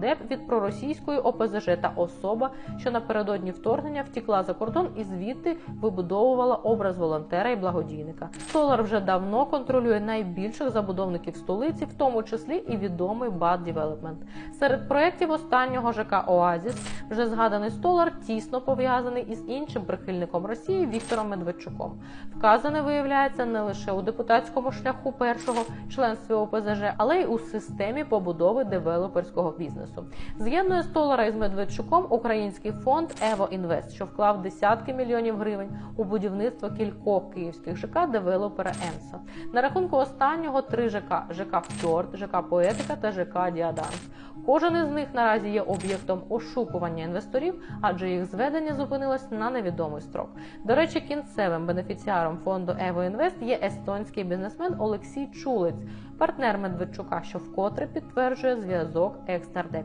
Деп від проросійської ОПЗЖ та особа, що напередодні вторгнення втікла за кордон і звідти вибудовувала образ волонтера і благодійника. Столар вже давно контролює найбільших забудовників столиці, в тому числі і відомий Bad Development. Серед проєктів останнього ЖК Оазіс вже згаданий Столар тісно пов'язаний із іншим прихильником Росії Віктором Медведчуком. Вказане виявляється не лише у депутатському шляху першого членстві ОПЗЖ, але й у системі побудови девелоперського бізнесу. З'єднує Столара із Медведчуком український фонд Ево Інвест, що вклав десятки мільйонів гривень у будівництво кількох київських ЖК девелопера Енса. На рахунку останнього три ЖК: ЖК Фьорд, ЖК Поетика та ЖК Діаданс. Кожен із них наразі є об'єктом ошукування інвесторів, адже їх зведення зупинилось на невідомий строк. До речі, кінцевим бенефіціаром фонду Ево Інвест є естонський бізнесмен Олексій Чулець, партнер Медведчука, що вкотре підтверджує зв'язок екс-нардепів.